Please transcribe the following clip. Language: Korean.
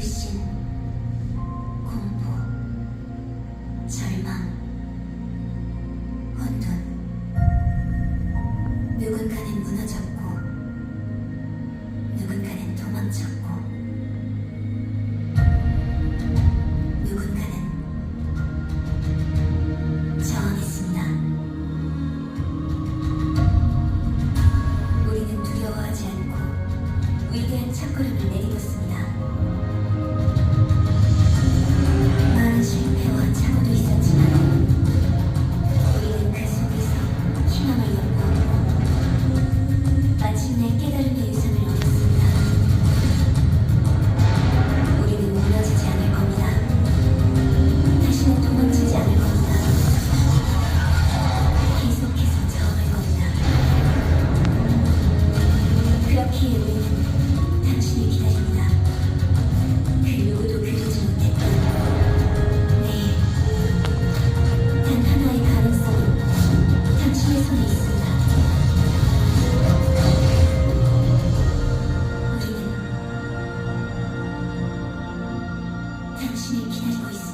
feliz. 위대한 첫걸음을 내딛었습니다. Disney Can't We